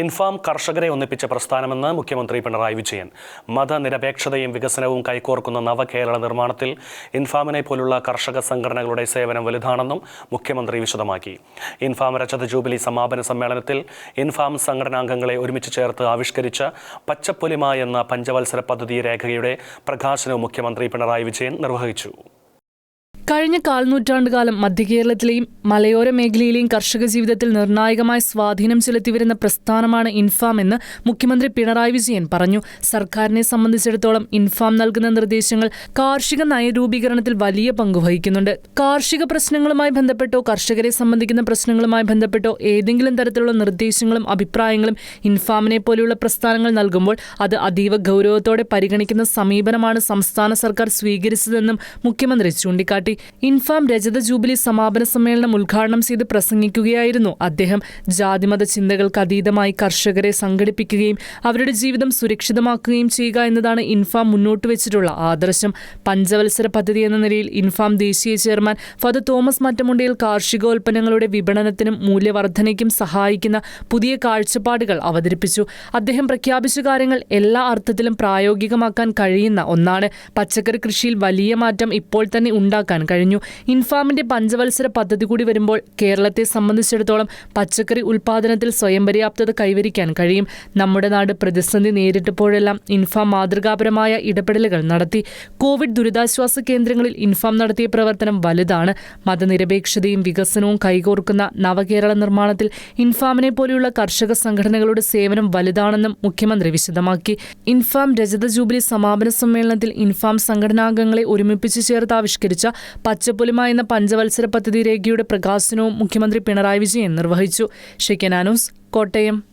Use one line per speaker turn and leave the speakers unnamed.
ഇൻഫാം കർഷകരെ ഒന്നിപ്പിച്ച പ്രസ്ഥാനമെന്ന് മുഖ്യമന്ത്രി പിണറായി വിജയൻ. മതനിരപേക്ഷതയും വികസനവും കൈകോർക്കുന്ന നവകേരള നിർമ്മാണത്തിൽ ഇൻഫാമിനെ പോലുള്ള കർഷക സംഘടനകളുടെ സേവനം വലുതാണെന്നും മുഖ്യമന്ത്രി വിശദമാക്കി. ഇൻഫാം രജത ജൂബിലി സമാപന സമ്മേളനത്തിൽ ഇൻഫാം സംഘടനാംഗങ്ങളെ ഒരുമിച്ച് ചേർത്ത് ആവിഷ്കരിച്ച പച്ചപ്പൊലിമ എന്ന പഞ്ചവത്സര പദ്ധതി രേഖയുടെ പ്രകാശനവും മുഖ്യമന്ത്രി പിണറായി വിജയൻ നിർവഹിച്ചു.
കഴിഞ്ഞ കാൽനൂറ്റാണ്ടുകാലം മധ്യകേരളത്തിലെയും മലയോര മേഖലയിലെയും കർഷക ജീവിതത്തിൽ നിർണായകമായ സ്വാധീനം ചെലുത്തിവരുന്ന പ്രസ്ഥാനമാണ് ഇൻഫാം എന്ന് മുഖ്യമന്ത്രി പിണറായി വിജയൻ പറഞ്ഞു. സർക്കാരിനെ സംബന്ധിച്ചിടത്തോളം ഇൻഫാം നൽകുന്ന നിർദ്ദേശങ്ങൾ കാർഷിക നയരൂപീകരണത്തിൽ വലിയ പങ്ക് വഹിക്കുന്നുണ്ട്. കാർഷിക പ്രശ്നങ്ങളുമായി ബന്ധപ്പെട്ടോ കർഷകരെ സംബന്ധിക്കുന്ന പ്രശ്നങ്ങളുമായി ബന്ധപ്പെട്ടോ ഏതെങ്കിലും തരത്തിലുള്ള നിർദ്ദേശങ്ങളും അഭിപ്രായങ്ങളും ഇൻഫാമിനെ പോലെയുള്ള പ്രസ്ഥാനങ്ങൾ നൽകുമ്പോൾ അത് അതീവ ഗൗരവത്തോടെ പരിഗണിക്കുന്ന സമീപനമാണ് സംസ്ഥാന സർക്കാർ സ്വീകരിച്ചതെന്നും മുഖ്യമന്ത്രി ചൂണ്ടിക്കാട്ടി. ഇൻഫാം രജത ജൂബിലി സമാപന സമ്മേളനം ഉദ്ഘാടനം ചെയ്ത് പ്രസംഗിക്കുകയായിരുന്നു. അദ്ദേഹം ജാതിമത ചിന്തകൾക്ക് അതീതമായി കർഷകരെ സംഘടിപ്പിക്കുകയും അവരുടെ ജീവിതം സുരക്ഷിതമാക്കുകയും ചെയ്യുക എന്നതാണ് ഇൻഫാം മുന്നോട്ട് വെച്ചിട്ടുള്ള ആദർശം. പഞ്ചവത്സര പദ്ധതി എന്ന നിലയിൽ ഇൻഫാം ദേശീയ ചെയർമാൻ ഫാദർ തോമസ് മറ്റമുണ്ടയിൽ കാർഷികോൽപ്പന്നങ്ങളുടെ വിപണനത്തിനും മൂല്യവർദ്ധനയ്ക്കും സഹായിക്കുന്ന പുതിയ കാഴ്ചപ്പാടുകൾ അവതരിപ്പിച്ചു. അദ്ദേഹം പ്രഖ്യാപിച്ച കാര്യങ്ങൾ എല്ലാ അർത്ഥത്തിലും പ്രായോഗികമാക്കാൻ കഴിയുന്ന ഒന്നാണ്. പച്ചക്കറി കൃഷിയിൽ വലിയ മാറ്റം ഇപ്പോൾ തന്നെ ഉണ്ടാക്കാൻ കഴിഞ്ഞു. ഇൻഫാമിന്റെ പഞ്ചവത്സര പദ്ധതി കൂടി വരുമ്പോൾ കേരളത്തെ സംബന്ധിച്ചിടത്തോളം പച്ചക്കറി ഉൽപാദനത്തിൽ സ്വയം പര്യാപ്തത കൈവരിക്കാൻ കഴിയും. നമ്മുടെ നാട് പ്രതിസന്ധി നേരിട്ടപ്പോഴെല്ലാം ഇൻഫാം മാതൃകാപരമായ ഇടപെടലുകൾ നടത്തി. കോവിഡ് ദുരിതാശ്വാസ കേന്ദ്രങ്ങളിൽ ഇൻഫാം നടത്തിയ പ്രവർത്തനം വലുതാണ്. മതനിരപേക്ഷതയും വികസനവും കൈകോർക്കുന്ന നവകേരള നിർമ്മാണത്തിൽ ഇൻഫാമിനെ പോലെയുള്ള കർഷക സംഘടനകളുടെ സേവനം വലുതാണെന്നും മുഖ്യമന്ത്രി വിശദമാക്കി. ഇൻഫാം രജത ജൂബിലി സമാപന സമ്മേളനത്തിൽ ഇൻഫാം സംഘടനാംഗങ്ങളെ ഒരുമിപ്പിച്ച് ചേർത്ത് ആവിഷ്കരിച്ച പച്ചപ്പൊലിമ എന്ന പഞ്ചവത്സര പദ്ധതി രേഖയുടെ പ്രകാശനവും മുഖ്യമന്ത്രി പിണറായി വിജയൻ നിർവഹിച്ചു. ഷെക്കനാനൂസ് കോട്ടയം.